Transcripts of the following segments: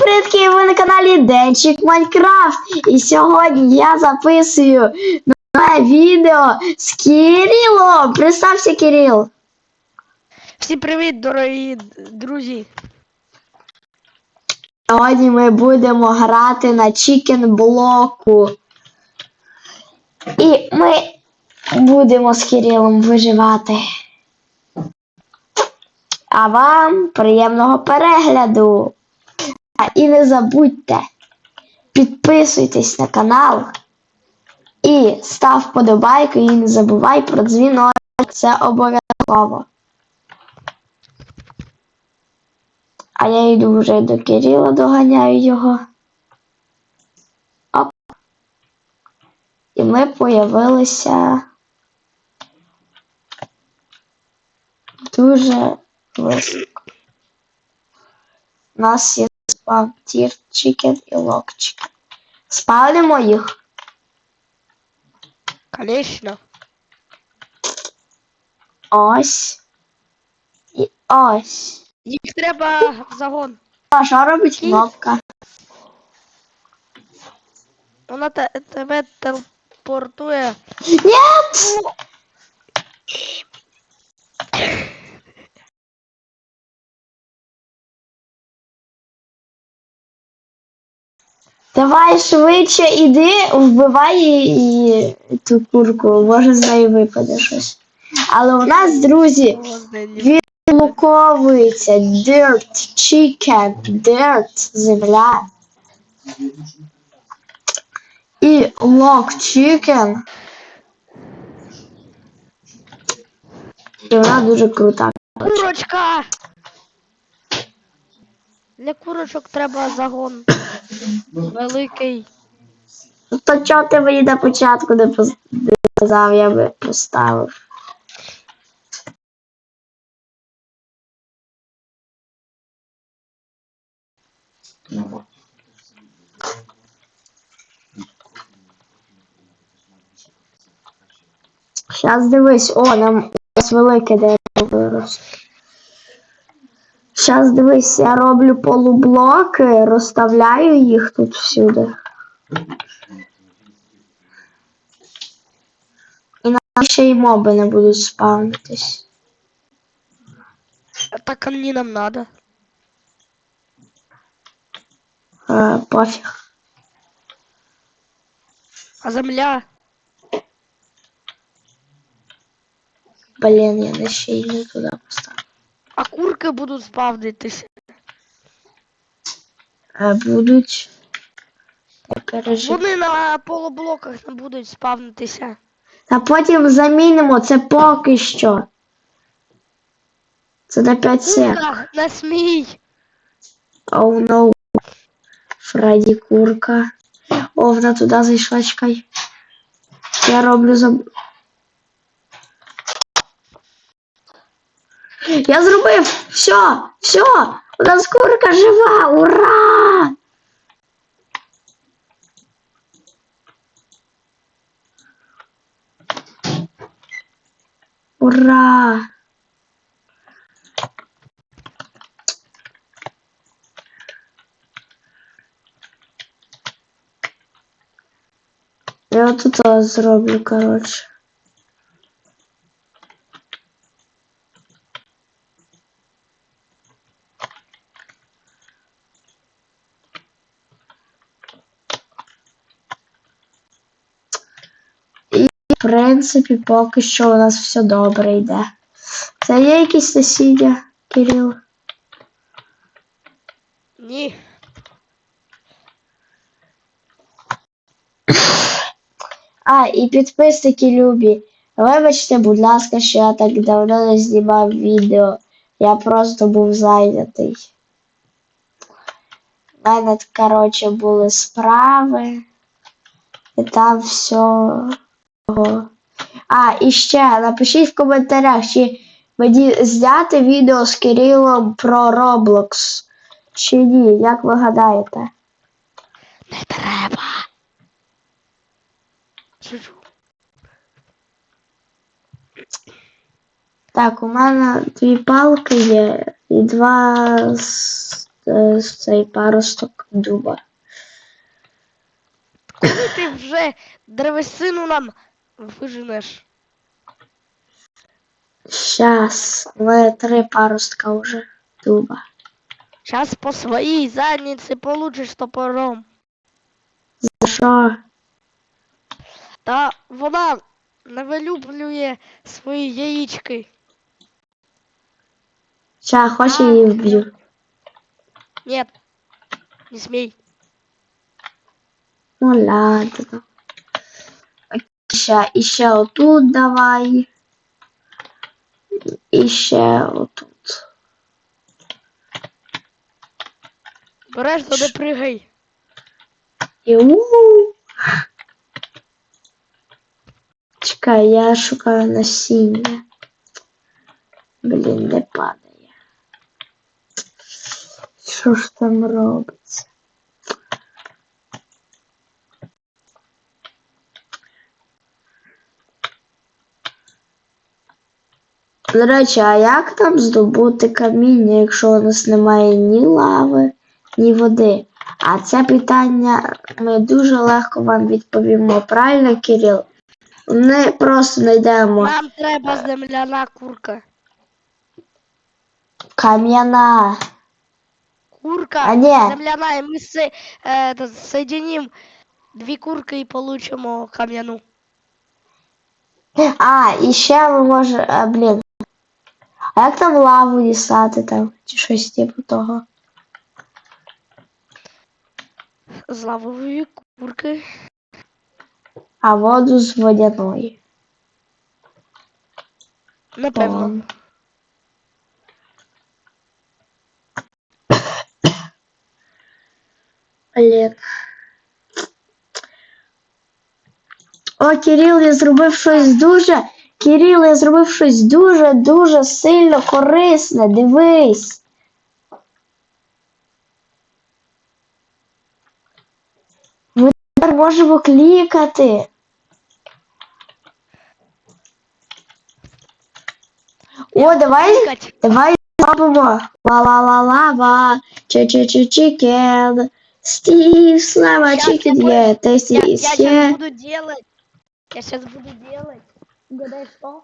привітки! Ви на каналі Денчик Майнкрафт. І сьогодні я записую нове відео з Кирилом. Представся, Кирил. Всім привіт, дорогі друзі! Сьогодні ми будемо грати на чікен блоку. І ми будемо з Кирилом виживати. А вам приємного перегляду. І не забудьте, підписуйтесь на канал і став вподобайку і не забувай про дзвінок. Це обов'язково. А я йду вже до Кирила, доганяю його. Оп. І ми появилися дуже високо. У нас є спав тір, чікен і лок чікен. Спалимо їх. Конечно. Ось. І ось. Їх треба в загон. А що робить кнопка? Вона те- тебе телепортує. Нет! Давай швидше іди, вбивай її, ту курку, може з неї випаде щось. Але у нас, друзі, відлуковується dirt, chicken, dirt, земля. І log chicken. І вона дуже крута. Курочка! Для курочок треба загон. Великий. То чого ти мені на початку не сказав, я би поставив. Зараз дивись, о, нам нас велике дерево виросло. Зараз дивись, я роблю полублоки, розставляю їх тут всюди. І нам ще й моби не будуть спавнитись. Так мені нам надо. Е, пофіг. А земля? Блін, я не ще й не туди поставив. А курки будуть спавнитися. Е, будуть. Вони на полублоках не будуть спавнитися. Та потім замінимо це поки що. Це на 5 сек. Не смій! Оу, ноу. Фредді курка. О, вона туди зайшла, чекай. Я роблю заб... Я зробив! Все! Все! У нас курка жива! Ура! Ура! Я тут зроблю, коротше. принципі, поки що у нас все добре йде. Це є якісь насіння, Кирил? Ні. А, і підписники любі. Вибачте, будь ласка, що я так давно не знімав відео. Я просто був зайнятий. У мене, коротше, були справи. І там все. А, і ще напишіть в коментарях, чи мені зняти відео з Кирилом про Roblox. Чи ні, як ви гадаєте? Не треба. Так, у мене дві палки є і два с- е, цей паросток дуба. Коли ти вже древесину нам виженеш? Щас, але три паростка вже дуба. Сейчас по своїй задниці получиш топором. За що? Та вона не вилюблює свої яєчки. Ща, хоч її вб'ю. Нет, не смей. Ну ладно. Ще, і ще отут давай. І ще отут. Береш, то не пригай. І у. Чекай, я шукаю насіння. Блін, не падає. Що ж там робиться? До речі, а як там здобути каміння, якщо у нас немає ні лави, ні води? А це питання ми дуже легко вам відповімо. Правильно, Кирил? Ми просто знайдемо Нам треба земляна курка. кам'яна. Курка А ні. земляна, і ми се, е, соединим дві курки і получимо кам'яну. А, і ще ми можемо. А, блін. А як там лаву дістати там? Чи щось типу того? З лавової курки. А воду з водяної. Напевно. Блін. О, Кирил, я зробив щось дуже. Кирил, я зробив щось дуже, дуже сильно корисне. Дивись. Ми тепер можемо клікати. О, давай, давай зробимо. Ла-ла-ла-лава, чи-чи-чи-чикен. Стів, слава, чикен є, тесті я, я сейчас буду делать. Я сейчас буду делать. Угадай что?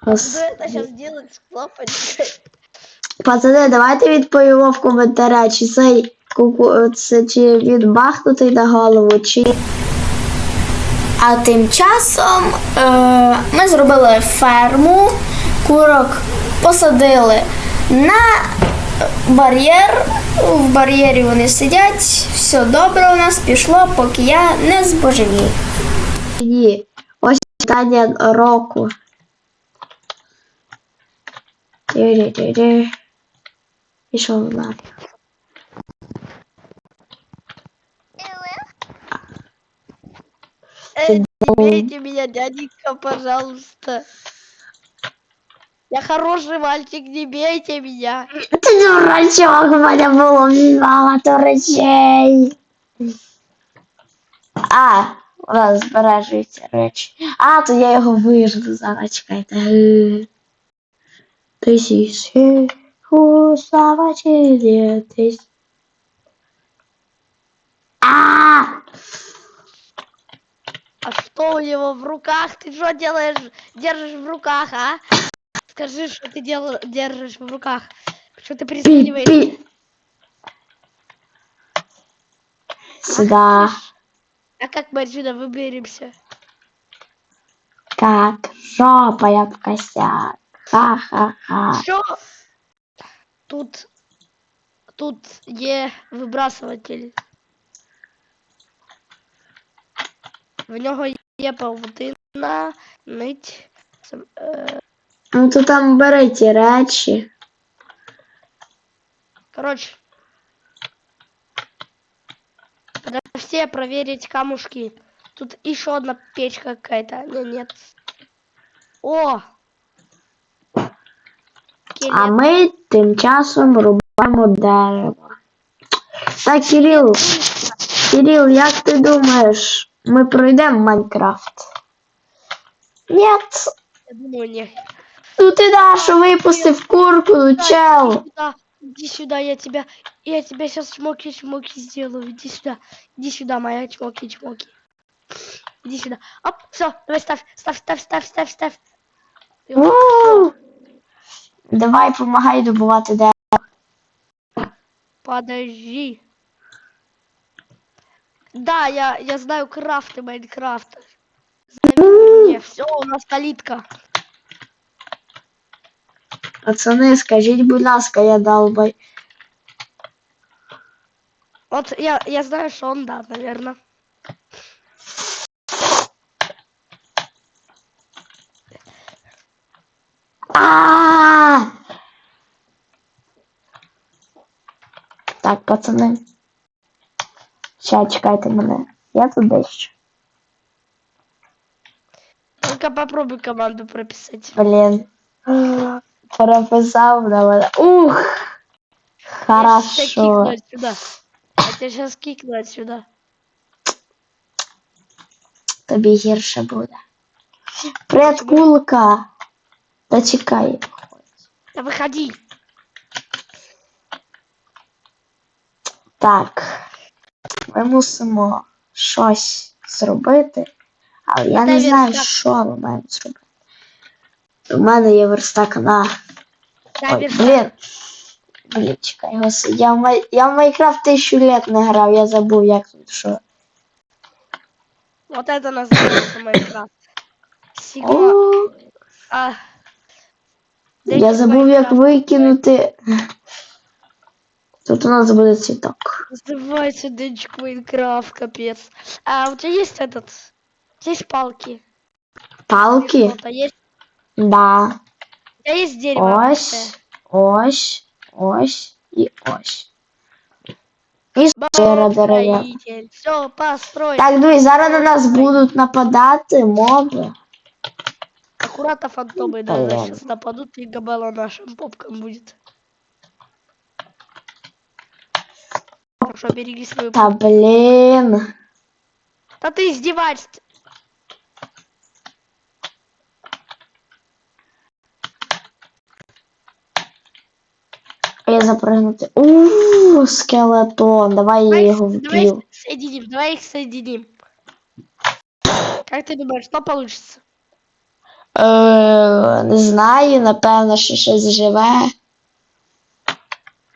Буду это сейчас делать с кнопочкой. Пацани, давайте відповімо в коментарях, чи цей куку, це чи він бахнутий на голову, чи. А тим часом е, ми зробили ферму, курок посадили на бар'єр. В бар'єрі вони сидять, все добре у нас пішло, поки я не збожевію. Ні. Ось питання року. Тирі-тирі. Пішов на. Эй, не бейте меня, дяденька, пожалуйста. Я хороший мальчик, не бейте меня. Ти дурачок, в мене було багато речей. А, у нас збережуються речі. А, то я його вижду зараз, чекайте. Ти сісі, слава тебе, ти с- А! А что у него в руках? Ты что делаешь, держишь в руках, а? Скажи, что ты дел, держишь в руках. Что ты Пі, прислониваешь? пі. Сюда. А как мы отсюда выберемся? Как жопа, я в косяк. Ха-ха-ха. Що? Тут, тут є вибрасуватель. В нього є павутина, нить. сам- е, Ну то там бери ті речі. Короче. Все проверить камушки. Тут еще одна печка какая-то. Не, нет. О! А Скелет. ми тим часом рубаємо дерево. Так, Кирил, Кирил, як ти думаєш, ми пройдемо Майнкрафт? Нет. Я думаю, не. Ну ти нашу випустив курку, ну чел. Иди сюда, я тебя, я тебя сейчас чмоки-чмоки сделаю. Иди сюда, иди сюда, моя чмоки-чмоки. Иди сюда. Оп, все, давай ставь, ставь, ставь, ставь, ставь, ставь. Вот. Давай помагай добувати де. Подожди. Да, я, я знаю крафты Майнкрафта. Зови мне. Все, у нас калитка. Пацани, скажіть, будь ласка, я долбай. Вот я, я знаю, что он, да, наверное. А! Так, пацани. Ща, чекайте мене. Я тут дещо. Только попробуй команду прописать. Блін. Переписав на мене. Ух! Я щас тебя Хорошо. кикну отсюда. Я тебя сейчас кикну отсюда. Тобі гірше буде. Привіт, кулка. Та чекай. Да выходи. Так. Ми мусимо щось зробити. Але я не Дай знаю, верстак. що ми маємо зробити. У мене є верстак на. Дай Ой, верстак. блін. Блін, чекай, господи. Я в, Май... я в Майнкрафт тисячу лет не грав, я забув, як тут що. Вот это называется Майнкрафт. Сигма. О, А, я Дайте забув, як Майнкрафт. викинути. Тут у нас буде цвіток. Называется денчик Майнкрафт, капец. А у тебя есть этот? Есть палки? Палки? Что-то есть? Да. У тебя есть дерево? Ось, ось, ось і ось. І сфера дерев'яна. Все, построй. Так, дивись, зараз на нас будуть нападати моби. Аккуратно фантомы, да, Понятно. сейчас нападут и габела нашим попкам будет. Так что береги свою Та блін. Да ты издеваешься. Я запрыгнути. Ууу, скелетон. Давай я Давай, його их- давай вб'ю. их соединим, давай их соединим. Как ты думаешь, что получится? Е, не знаю, напевно, що щось живе.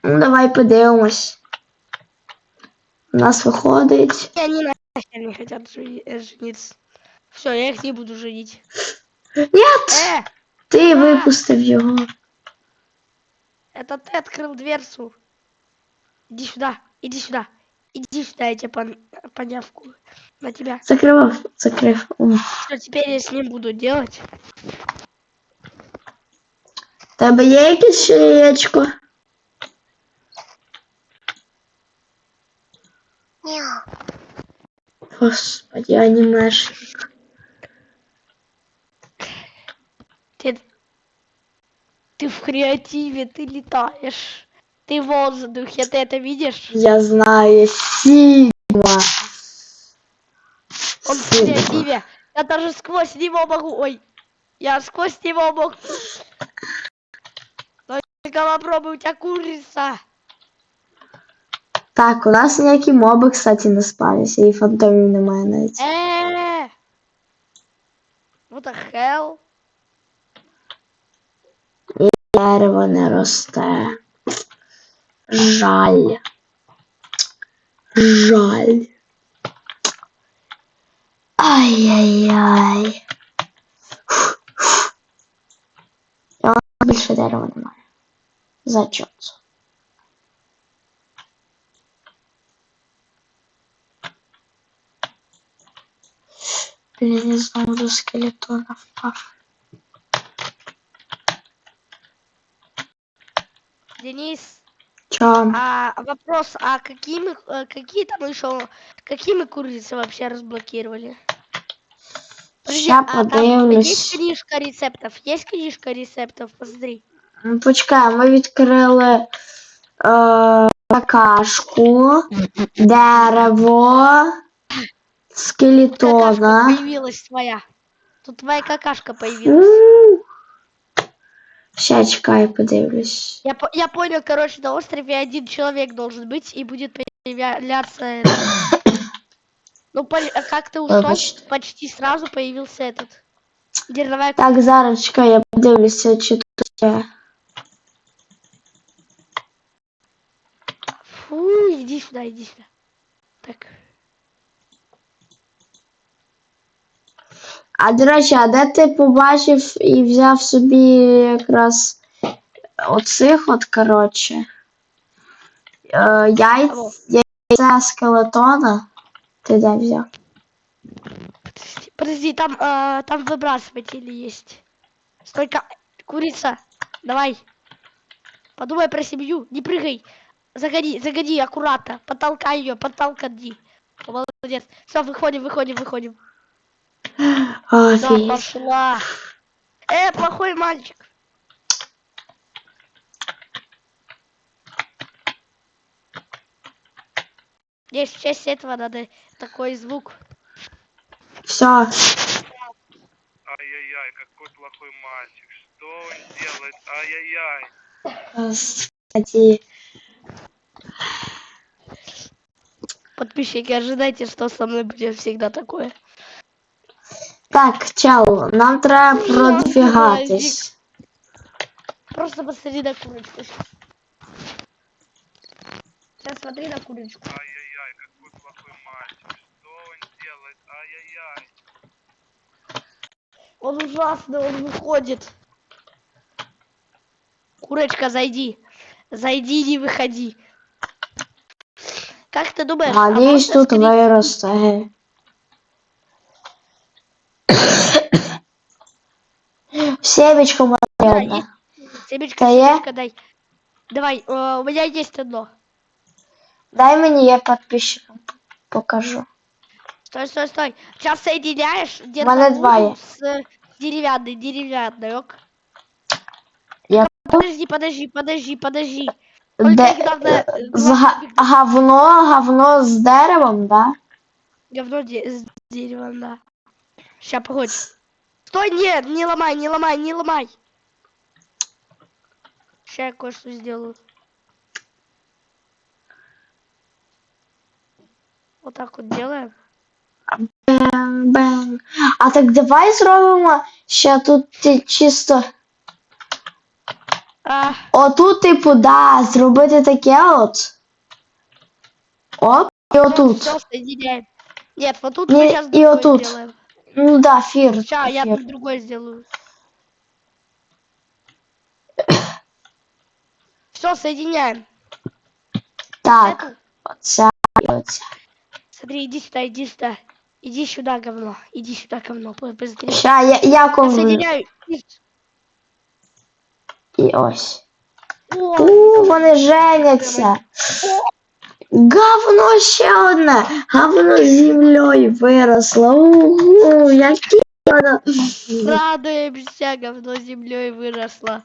Ну, давай подивимось. У нас виходить. И они нахер не хотят жени- э, жениться. Все, я их не буду женить. Ні! Э, Ти випустив його. это ты открыл дверцу. Иди сюда, иди сюда. Иди сюда, я тебе пон- понявку на тебя. Закривав, закрив. М. Что теперь я с ним буду делать? В Тебе є якесь ще яєчко? Господи, анімешник. ты в креативе, ты летаешь. Ты в воздухе, ты это видишь? Я знаю, Сігма. Он в Сигма. креативе. Я даже сквозь него могу. Ой, я сквозь него могу. Только попробуй, у тебя курица. Так, у нас ніякі моби, кстати, не спалися, і фантомів немає навіть. Э. What the hell? Дерево не росте. Жаль. Жаль. Ай-яй-яй. Нас більше дерева немає. Зачот. Блін, я знову до скелетона впав. Денис, Чо? а вопрос, а какими, э, какие там еще, какие мы курицы вообще разблокировали? Подожди, Ща а там подивлюсь. есть книжка рецептов? Есть книжка рецептов? Посмотри. Ну, Почекай, ми відкрили е, какашку, дерево, Какашка скелетона. появилась твоя. Тут твоя какашка появилась. М. Ще чекай, подивлюсь. Я, по- я понял, короче, на острове один человек должен быть и будет появляться... этот. Ну, а как ты ушел, почти сразу появился этот. Дерновая Так, зараз чекай, я подивлюся, чи тут є. Фу, иди сюда, иди сюда. Так. А до речі, а де ти побачив і взяв собі якраз оцих от, коротше. Е, Алло. яйць, яйця скелетона. Ти де взяв? Подожди, подожди, там, э, там выбрасыватели есть. Столько, курица, давай. Подумай про семью, не прыгай. Загоди, загоди, аккуратно. Подтолкай ее, подтолкай. Молодец. Все, выходим, выходим, выходим. Да, Офігеть. пошла. Э, плохой мальчик. Здесь в честь этого надо такой звук. Все. Ай-яй-яй, какой плохой мальчик. Что он делает? Ай-яй-яй. Господи. Подписчики, ожидайте, что со мной будет всегда такое. Так, чел, нам треба продвігатись. Просто посмотри на курочку. Сейчас смотри на курочку. Ай-яй-яй, какой плохой мальчик. Что он делает? Ай-яй-яй. Он ужасный, он выходит. Курочка, зайди. Зайди, не выходи. Как ты думаешь? а Надіюсь, можно тут скрин- Семечко Да, моє. есть. Семечко, Да я? семечко дай. Давай, э, у меня есть одно. Дай мені, я підписчикам покажу. Стой, стой, стой. Сейчас соединяешь где-то Мене два є. с э, деревянной, деревянной, ок? Я Подожди, подожди, подожди, подожди. Только де, их надо, э, з главное, га- говно, говно з деревом, да? Говно де- с деревом, да. Ща, погодь. Стой, нет, не ломай, не ломай, не ломай. Ща я кое-что сделаю. Вот так вот делаем. Бен, бен. А так давай зробимо ще тут чисто. А, Отут, типу, да, зробити таке от. Оп, і отут. Соединяем. Нет, вот тут Не, мы сейчас и другое вот тут. сделаем. Ну да, фір. Сейчас я фір. тут другое сделаю. Все, соединяем. Так, Эту. оце і оце. Смотри, иди сюда, иди сюда. Иди сюда, говно. Иди сюда, говно. По- Быстрее. Ща, я, я Я ковру. соединяю. И- І ось. О, У, вони женяться. Говно ще одне. Говно з землею виросло. Угу, яке воно. радуемся, говно землей выросло.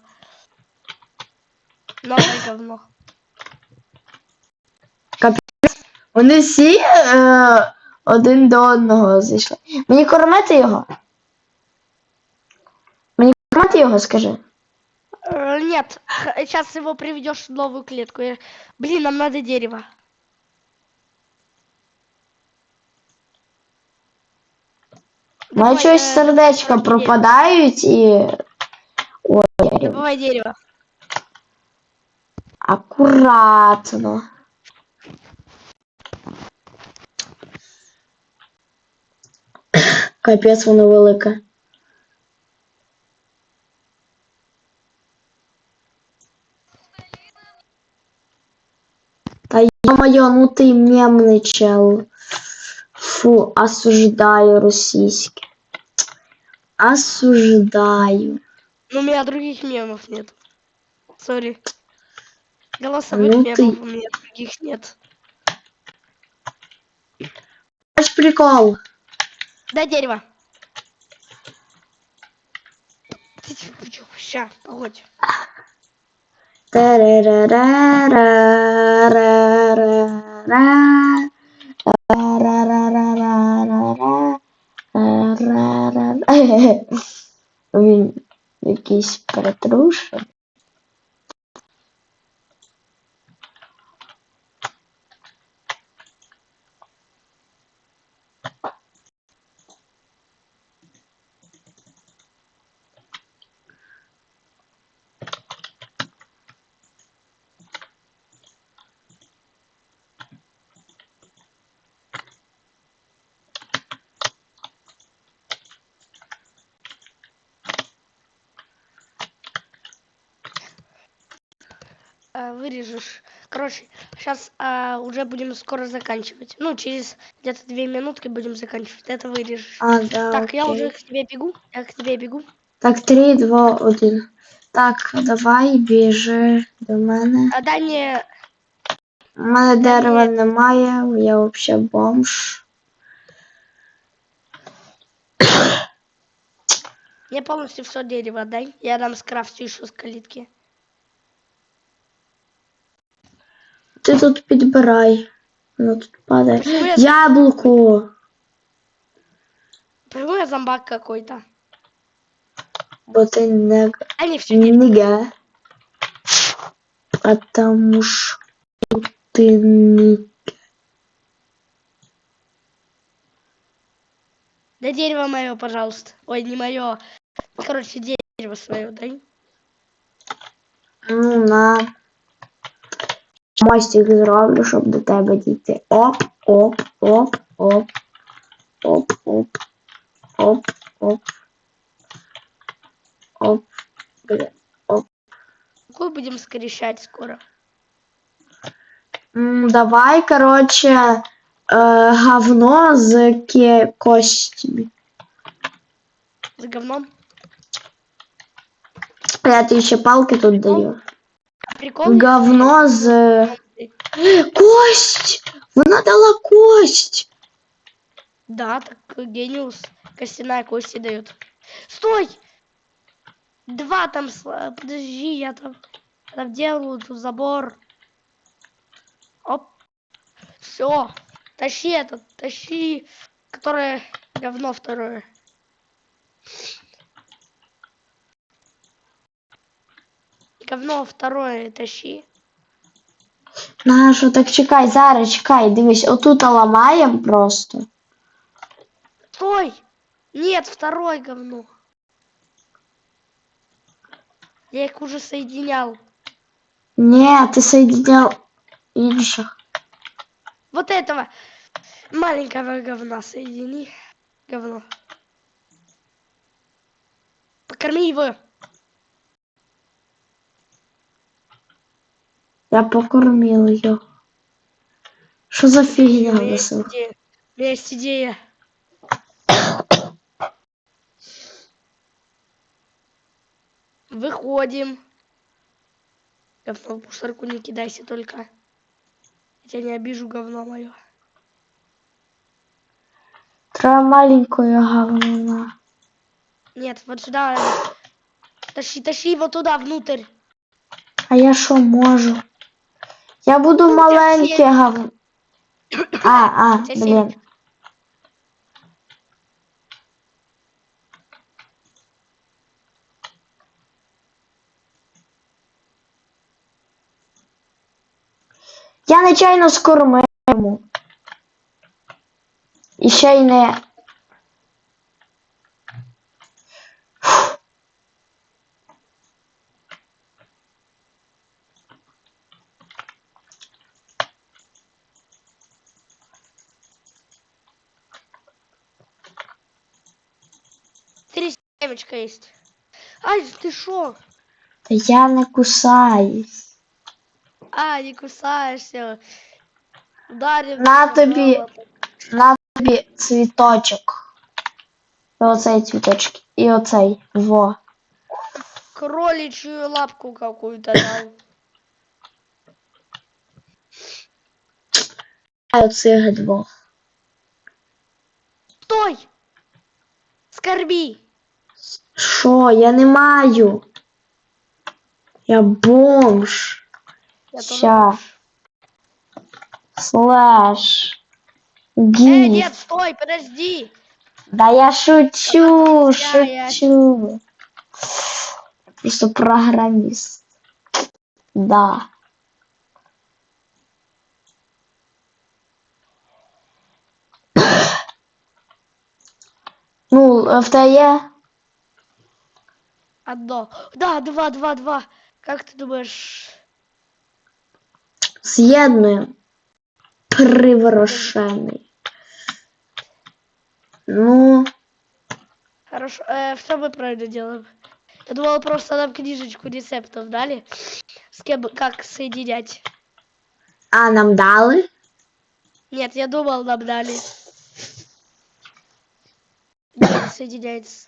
Новое говно. Вони всі е, один до одного зайшли. Мені кормити його? Мені кормити його, скажи. Э, Нет, сейчас его приведешь в новую клетку. Я- Блин, нам надо дерево. У мене Давай, щось э, сердечка дерево. пропадають і. Ой, рю- Добывай дерево. акуратно. Капець воно велике. Та ё-моё, ну ти мемний чел. Фу, осуждаю російське. Осуждаю. Ну, у меня других мемов нет. Сори. Голосовых Ну мемов ты- у меня других нет. Ось прикол. Дай дерево. Ща, погодь. Та-ра-ра-ра-ра-ра-ра. Він який якийсь притрушений. А, вырежешь. Короче, сейчас уже будем скоро заканчивать. Ну, через где-то две минутки будем заканчивать. Это вырежешь. А, да, так, я окей. уже к тебе бегу. Я к тебе бегу. Так, три, два, один. Так, давай біжи до мене. А дай мне У мене дерева немає, я взагалі бомж. мне полностью все дерево дай. Я дам скрафтю еще с калитки. Ти тут підбирай. Ну тут падає. Почему я, Яблуко! почему я зомбак какой-то? Бо ти не А не все нига. Потому що ти не Да дерево мое, пожалуйста. Ой, не мое. Короче, дерево свое дай. Ну, на. Мостик зроблю, щоб до тебе дійти. Оп, оп, оп, оп, оп, оп, оп, оп. Оп. Бля. Какую будем скрешать скоро? М, Давай, короче, е, говно з ке- костями. За говном? Я тобі ще палки тут даю. Прикол? Говно з. Кость! Вона дала кость! Да, так гениус. Костяная кости дает. Стой! Два там, подожди, я там, я там делаю тут забор. Оп. Все. Тащи этот, тащи, которое говно второе. Говно второе тащи. Нащо так чекай, зараз чекай, дивись, отут ламаємо просто. Стой! Нет, второе говно. Я их уже соединял. Ні, ти соєдиняв інших. Вот этого маленького говна соедини. Говно. Покорми его. Я покормила його. Що за У фігня меня есть весела? идея. У меня есть идея. Выходим. Говно в мусорку не кидайся только. Я тебя не обижу, говно мое. Треба маленькою говна. Нет, вот сюда. Тащи, тащи его туда, внутрь. А я що можу? Я буду маленьке сеть. А, а, блін. сеть. Я нечайно скормив йому. І ще й не. семечка есть. Ай, ты шо? Та я не кусаюсь. А, не кусаешься. Ударил. На меня тобі. молотом. На тобі цвіточок. І оцей цвіточок. І оцей. Во. Кроличью лапку какую-то дал. А оцих двох. Стой! Скорби! Що? Я не маю. Я бомж. Я Ща. Слэш. Гиф. нет, стой, подожди! Да я шучу, Я- я- шучу. просто програміст. Да. Ну, в є Одно. Да, два, два, два. Как ты думаешь? з'єднуємо. Приворошений. Ну, Хорошо. Э, что мы правильно делаем? Я думала, просто нам книжечку рецептов дали. С кем, как соединять. а нам дали? Нет, я думал, нам дали. Не соединяется.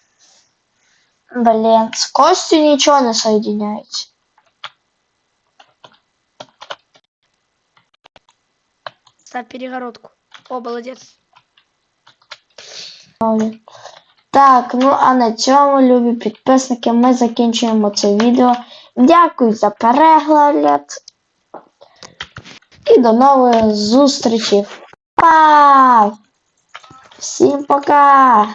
Блін, з Костю нічого не соєдиняється. Ставь перегородку. О, молодец. Так, ну а на цьому, любі підписники, ми закінчуємо це відео. Дякую за перегляд. І до нових зустрічей. Па! Всім пока!